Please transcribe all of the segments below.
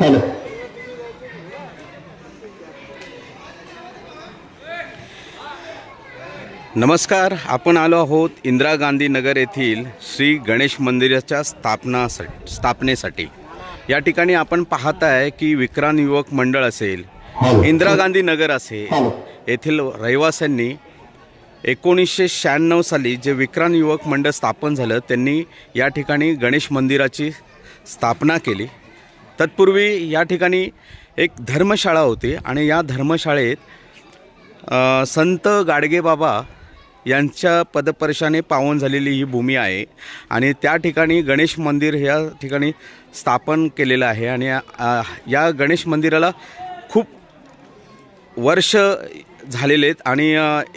Hello. नमस्कार आपण आलो आहोत इंदिरा गांधी नगर येथील श्री गणेश मंदिराच्या स्थापना स्थापनेसाठी. या ठिकाणी आपण पाहत आहे की विक्रांत युवक मंडळ असेल इंदिरा गांधी नगर असेल येथील रहिवाशांनी एकोणीसशे शहाण्णव साली जे विक्रांत युवक मंडळ स्थापन झालं त्यांनी या ठिकाणी गणेश मंदिराची स्थापना केली. तत्पूर्वी या ठिकाणी एक धर्मशाळा होती आणि या धर्मशाळेत संत गाडगेबाबा यांच्या पदपर्शाने पावन झालेली ही भूमी आहे आणि त्या ठिकाणी गणेश मंदिर ह्या ठिकाणी स्थापन केलेलं आहे आणि या गणेश मंदिराला खूप वर्ष झालेले आहेत. आणि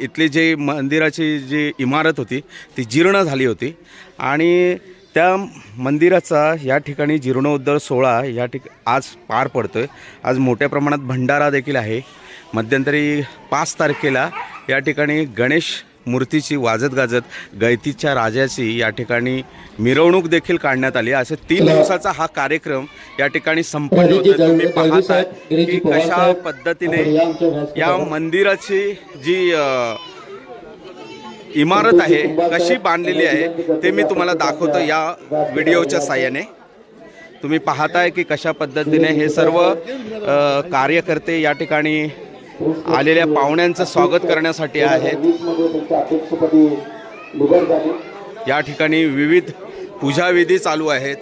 इथली जे मंदिराची जी इमारत होती ती जीर्ण झाली होती. आणि त्या मंदिराचा या ठिकाणी जीर्णोद्धार सोहळा या ठिक आज पार पडतो आहे आज मोठ्या प्रमाणात भंडारा देखील आहे. मध्यंतरी पाच तारखेला या ठिकाणी गणेश मूर्तीची वाजत गाजत गैतीच्या राजाची या ठिकाणी मिरवणूक देखील काढण्यात आली. असे तीन दिवसाचा हा कार्यक्रम या ठिकाणी संपन्न होतो तुम्ही पाहताय की कशा पद्धतीने या मंदिराची जी इमारत आहे कशी बांधलेली आहे ते मी तुम्हाला दाखवतो या व्हिडिओच्या साह्याने. तुम्ही पाहताय की कशा पद्धतीने हे सर्व कार्यकर्ते या ठिकाणी आलेल्या पाहुण्यांचं स्वागत करण्यासाठी आहेत. या ठिकाणी विविध पूजाविधी चालू आहेत.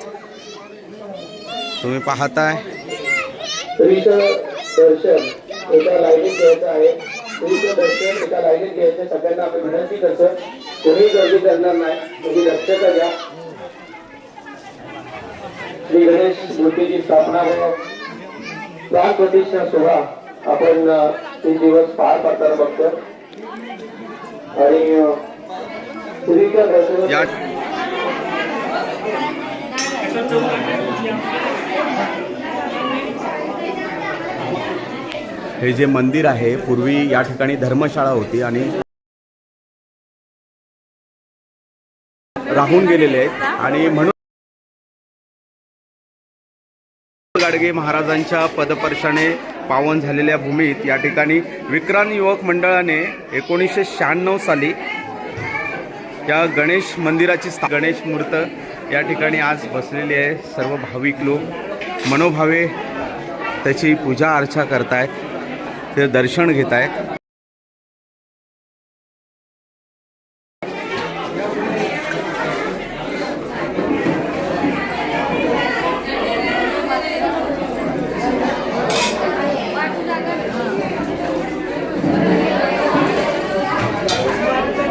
तुम्ही पाहताय. सगळ्यांना आपण विनंती करतो कोणी गर्दी करणार नाही तुम्ही लक्ष करा श्री गणेश मूर्तीची स्थापना व प्राण प्रतिष्ठा सोहळा आपण ते दिवस पार पडताना बघतो आणि श्रीच्या हे जे मंदिर आहे पूर्वी या ठिकाणी धर्मशाळा होती आणि राहून गेलेले आहेत. आणि म्हणून गाडगे महाराजांच्या पदपर्शाने पावन झालेल्या भूमीत या ठिकाणी विक्रांत युवक मंडळाने एकोणीसशे शहाण्णव साली या गणेश मंदिराची स्था गणेश मूर्त या ठिकाणी आज बसलेली आहे. सर्व भाविक लोक मनोभावे त्याची पूजा अर्चा करतायत ते दर्शन घेत आहेत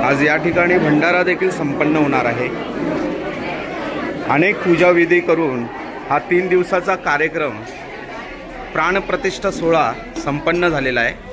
आज या ठिकाणी भंडारा देखील संपन्न होणार आहे. अनेक पूजाविधी करून हा तीन दिवसाचा कार्यक्रम प्राणप्रतिष्ठा सोहळा संपन्न झालेला आहे.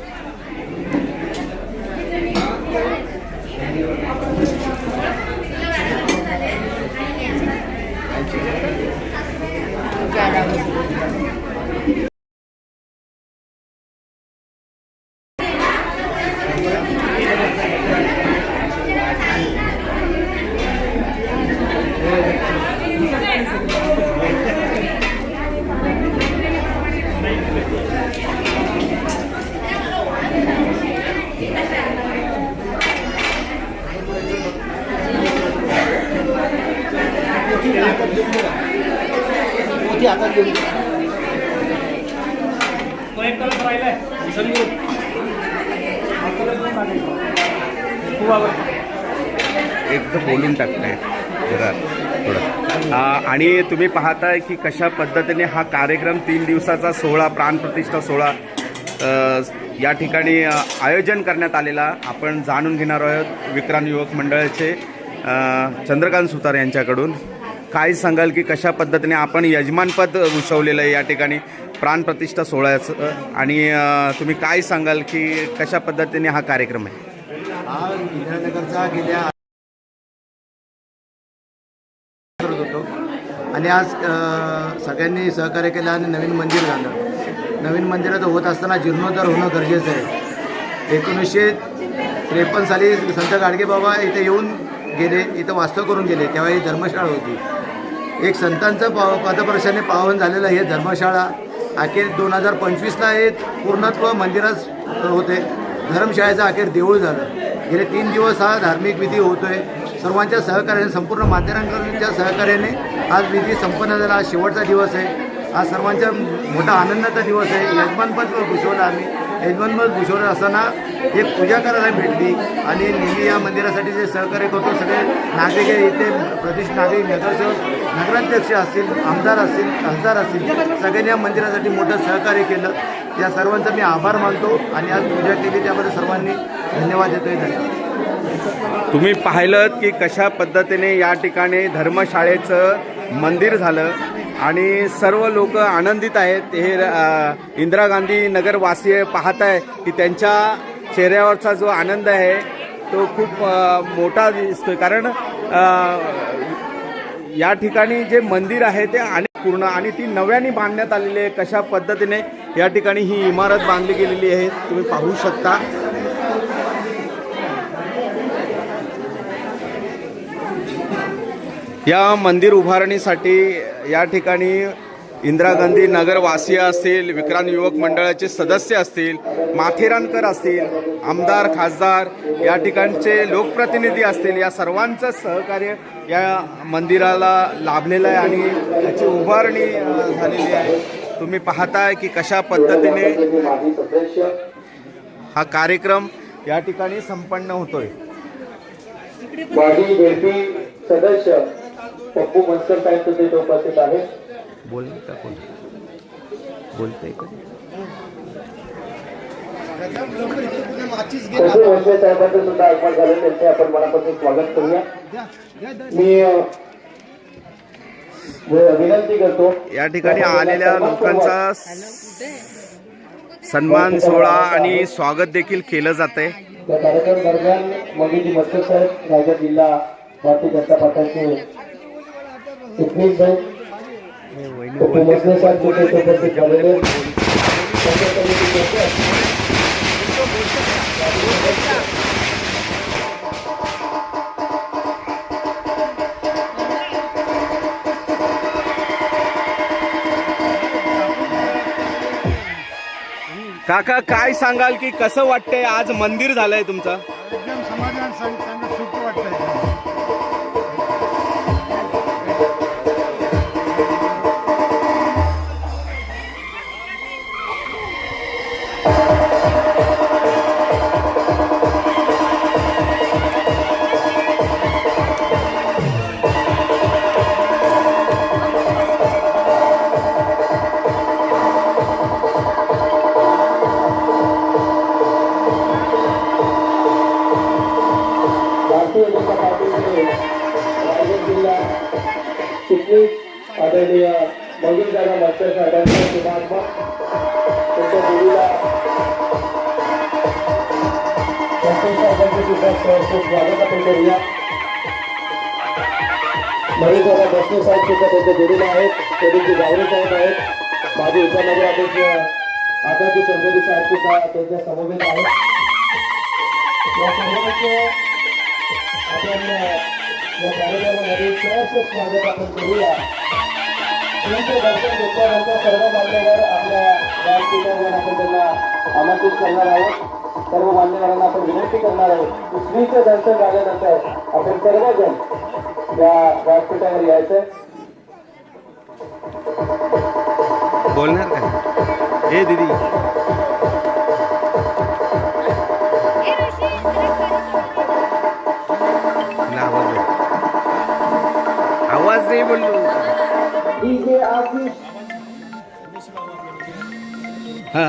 आणि तुम्ही पाहताय की कशा पद्धतीने हा कार्यक्रम तीन दिवसाचा सोहळा प्राणप्रतिष्ठा सोहळा या ठिकाणी आयोजन करण्यात आलेला. आपण जाणून घेणार आहोत विक्रांत युवक मंडळाचे चंद्रकांत सुतार यांच्याकडून. काय सांगाल की कशा पद्धतीने आपण यजमानपद भूषवलेलं आहे या ठिकाणी प्राणप्रतिष्ठा सोहळ्याचं? आणि तुम्ही काय सांगाल की कशा पद्धतीने हा कार्यक्रम आहे? हा गेल्या आणि आज सगळ्यांनी सहकार्य केलं आणि नवीन मंदिर झालं. नवीन मंदिरात होत असताना जीर्णोद्धार होणं गरजेचं आहे. एकोणीसशे त्रेपन्न साली संत गाडगे बाबा इथे येऊन गेले इथं वास्तव करून गेले तेव्हा ही धर्मशाळा होती. एक संतांचं पाव पदप्रशाने पावन झालेलं हे धर्मशाळा अखेर दोन हजार पंचवीसला हे पूर्णत्व मंदिरच होते. धर्मशाळेचं अखेर देऊळ झालं. गेले तीन दिवस हा धार्मिक विधी होतोय. सर्वांच्या सहकार्याने संपूर्ण माध्यमांच्या सहकार्याने आज विधी संपन्न झाला. आज शेवटचा दिवस आहे. आज सर्वांच्या मोठा आनंदाचा दिवस आहे. यजमानपद घुसवलं आम्ही. यजमानपद घुसवलं असताना एक पूजा करायला भेटली आणि नेहमी या मंदिरासाठी जे सहकार्य करतो सगळे नागरिक इथे प्रदेश नागरिक नगरसेवक नगराध्यक्ष असतील आमदार असतील खासदार असतील सगळ्यांनी या मंदिरासाठी मोठं सहकार्य केलं. या सर्वांचा मी आभार मानतो आणि आज पूजा केली त्याबद्दल सर्वांनी धन्यवाद देतोय. धन्यवाद. तुम्ही पाहिलं की कशा पद्धतीने या ठिकाणी धर्मशाळेचं मंदिर झालं आणि सर्व लोक आनंदित आहेत. हे इंदिरा गांधी नगरवासीय पाहत आहे की त्यांच्या चेहऱ्यावरचा जो आनंद आहे तो खूप मोठा दिसतोय. कारण या ठिकाणी जे मंदिर आहे ते आणि पूर्ण आणि ती नव्याने बांधण्यात आलेली आहे. कशा पद्धतीने या ठिकाणी ही इमारत बांधली गेलेली आहे तुम्ही पाहू शकता. या मंदिर उभारणीसाठी या ठिकाणी इंदिरा गांधी नगरवासीय असतील विक्रांत युवक मंडळाचे सदस्य असतील माथेरानकर असतील आमदार खासदार या ठिकाणचे लोकप्रतिनिधी असतील या सर्वांचं सहकार्य या मंदिराला लाभलेलं आहे आणि याची उभारणी झालेली आहे. तुम्ही पाहताय की कशा पद्धतीने हा कार्यक्रम या ठिकाणी संपन्न होतोय. सदस्य पप्पू मनसर साहेब सुद्धा इथे उपस्थित आहेत. बोल का कोण? बोलतंय का पप्पू मनसर साहेबांचं सुद्धा आगमन झालं त्यांचे आपण मनापासून स्वागत करूया. मी विनंती करतो. या ठिकाणी आलेल्या लोकांचा सन्मान सोहळा आणि स्वागत देखील केलं जात आहे या कार्यक्रम दरम्यान मोदीजी मस्कर साहेब रायगड जिल्हा भारतीय जनता पक्षाचे चिटणीस साहेब साहेब उपस्थित झालेले काका काय सांगाल की कसं वाटतंय? आज मंदिर झालंय तुमचं. त्यांच्या मुलीला सुद्धा सहर्ष स्वागत आपण करूया साहेब सुद्धा त्यांच्या जोडीला आहेत त्यांचे गावरे साहेब आहेत माझे उपनगराध्यक्ष आकाशी चौधरी साहेब सुद्धा त्यांच्या समवेत आहेत या सर्वांचं आपण या कार्यक्रमामध्ये सहर्ष स्वागत आपण करूया त्यांचं दर्शन घेतल्यानंतर करणार आहोत. सर्व मान्यवरांना आपण विनंती करणार आहोत. की श्रीचं दर्शन झाल्यानंतर आपण सर्वजण या व्यासपीठावर यायचं बोलणार काय ए दीदी. तुला आवाज़ नाही बोललो डीजे आशिष हा?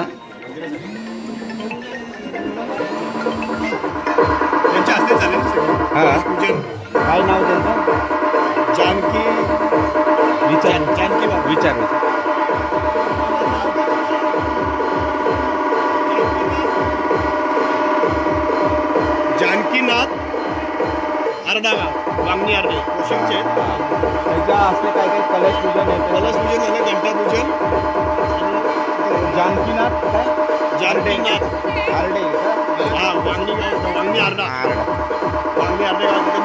त्यांच्या हस्ते झाले ना सगळं. हा. पूजन काय नाव त्यांचं जानकी विचार जानकी बाबा. विचार विचार जानकीनाथ अर्डागाव वांगणी अर्डे पोषकचे आहेत. त्यांच्या हस्ते काय काय कलश पूजन आहे कलश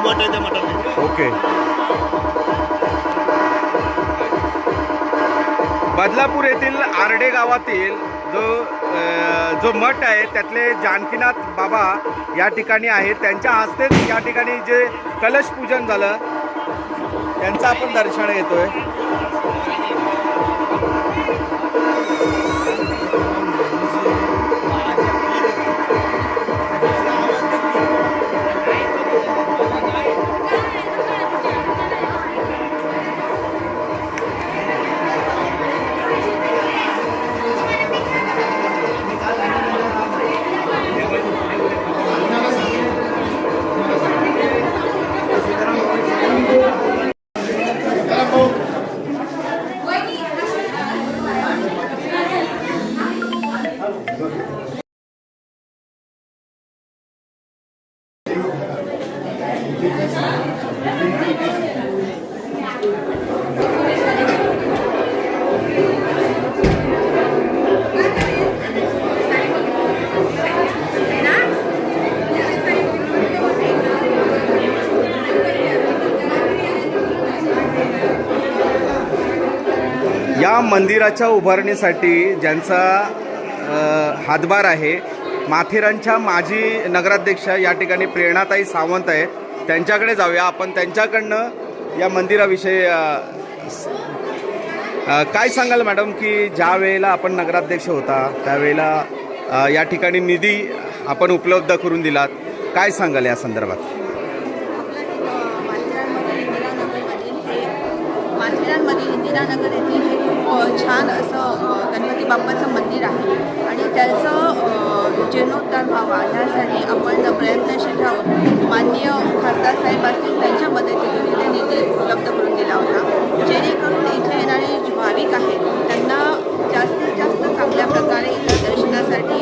मठ आहे त्या मठात ओके. बदलापूर येथील आरडे गावातील जो जो मठ आहे त्यातले जानकीनाथ बाबा या ठिकाणी आहेत. त्यांच्या हस्तेच या ठिकाणी जे कलश पूजन झालं त्यांचं आपण दर्शन घेतोय. या मंदिराच्या उभारणीसाठी ज्यांचा हातभार आहे माथेरानच्या माजी नगराध्यक्ष या ठिकाणी प्रेरणाताई सावंत आहेत. त्यांच्याकडे जाऊया. आपण त्यांच्याकडनं या मंदिराविषयी काय सांगाल मॅडम की ज्या वेळेला आपण नगराध्यक्ष होता त्यावेळेला या ठिकाणी निधी आपण उपलब्ध करून दिलात? काय सांगाल या संदर्भात? इंदिरानगर येथे छान असं गणपती बाप्पाचं मंदिर आहे. आणि त्याचं जीर्णोद्धार व्हावा यासाठी आपण प्रयत्नशील राहून माननीय खासदार साहेब असतील त्यांच्या मदतीने तिथे निधी उपलब्ध करून दिला होता. जेणेकरून इथे येणारे जे भाविक आहेत त्यांना जास्तीत जास्त चांगल्या प्रकारे इथं दर्शनासाठी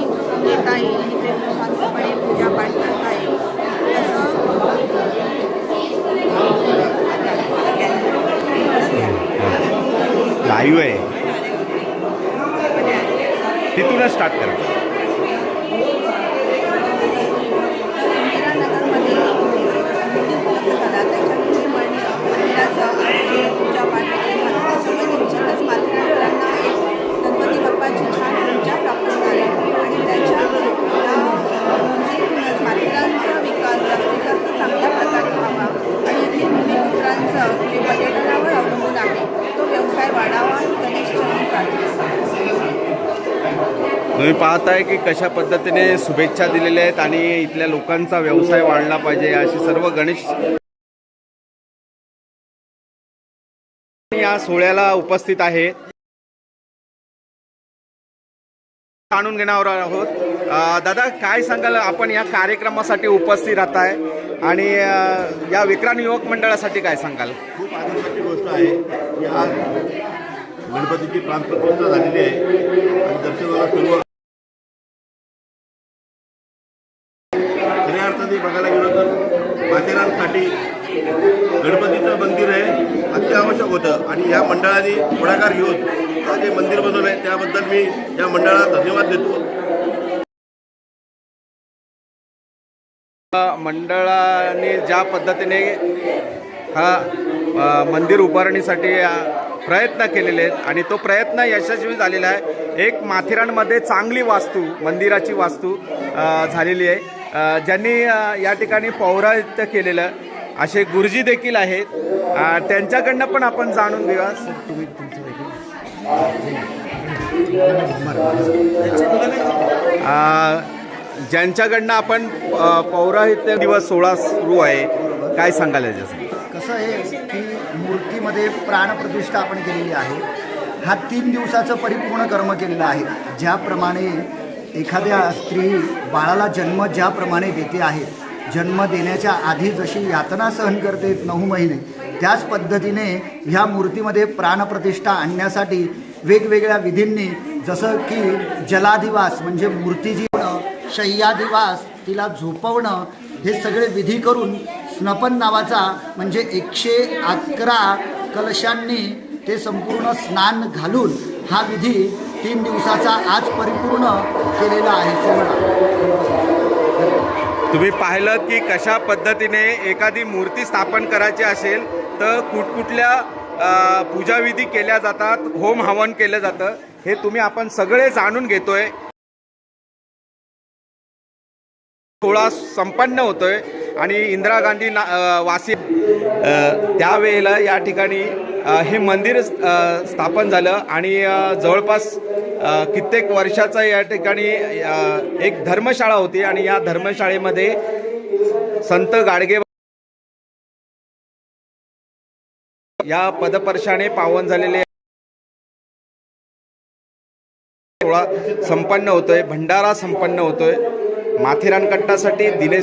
येता येईल इथे शांतपणे पूजापाठ करता येईल. असं लाईव्ह आहे. स्टार्ट करा. इंदिरानगरमध्ये झाला प्राप्त आणि त्याच्या चांगल्या प्रकारे आणि जे पर्यटनावर अवलंबून आहे. तो व्यवसाय वाढावा गणेश चरणी प्रार्थना. तुम्ही पाहताय की कशा पद्धतीने शुभेच्छा दिलेल्या आहेत आणि इथल्या लोकांचा व्यवसाय वाढला पाहिजे अशी सर्व गणेश या सोहळ्याला उपस्थित आहे. जाणून घेणार आहोत. दादा काय सांगाल? आपण या कार्यक्रमासाठी उपस्थित राहत आहे आणि या विक्रांत युवक मंडळासाठी काय सांगाल? खूप आनंदाची गोष्ट आहे गणपतीची प्राणप्रतिष्ठा झालेली आहे. आणि दर्शनाला सर्व खऱ्या अर्थाने बघायला गेलो तर माथेरानसाठी गणपतीचं मंदिर हे अत्यावश्यक होतं. आणि या मंडळाने पुढाकार घेऊन जे मंदिर बनवलं आहे त्याबद्दल मी या मंडळाला धन्यवाद देतो. मंडळाने ज्या पद्धतीने हा मंदिर उभारणीसाठी प्रयत्न केलेले आहेत आणि तो प्रयत्न यशस्वी झालेला आहे. एक माथेरानमध्ये चांगली वास्तू मंदिराची वास्तू झालेली आहे. ज्यांनी या ठिकाणी पौराहित्य केलेलं असे गुरुजी देखील आहेत. त्यांच्याकडनं पण आपण जाणून घेऊया. तुम्ही तुमचं ज्यांच्याकडनं आपण पौराहित्य दिवस सोळा सुरू आहे काय सांगाल याच्यासाठी? कसं आहे की मूर्तीमध्ये प्राणप्रतिष्ठा आपण केलेली आहे. हा तीन दिवसाचं परिपूर्ण कर्म केलेलं आहे. ज्याप्रमाणे एखाद्या स्त्री बाळाला जन्म ज्याप्रमाणे देते आहे जन्म देण्याच्या आधी जशी यातना सहन करते नऊ महिने त्याच पद्धतीने ह्या मूर्तीमध्ये प्राणप्रतिष्ठा आणण्यासाठी वेगवेगळ्या विधींनी जसं की जलाधिवास म्हणजे मूर्ती जीवणं शय्याधिवास तिला झोपवणं हे सगळे विधी करून स्नपन नावाचा म्हणजे एकशे अकरा कलशांनी ते संपूर्ण स्नान घालून हा विधी तीन दिवसाचा आज परिपूर्ण केलेला आहे सोहळा तुम्ही पाहिलं की कशा पद्धतीने एखादी मूर्ती स्थापन करायची असेल तर कुठकुठल्या पूजाविधी केल्या जातात होम हवन केलं जातं हे तुम्ही आपण सगळे जाणून घेतोय. सोहळा संपन्न होतोय. आणि इंदिरा गांधी ना वासी त्यावेळेला या ठिकाणी हे मंदिर स्थापन झालं. आणि जवळपास कित्येक वर्षाचा या ठिकाणी एक धर्मशाळा होती. आणि या धर्मशाळेमध्ये संत गाडगे या पदपर्शाने पावन झालेले सोहळा संपन्न होतोय भंडारा संपन्न होतोय. माथेरान कट्टासाठी दिनेश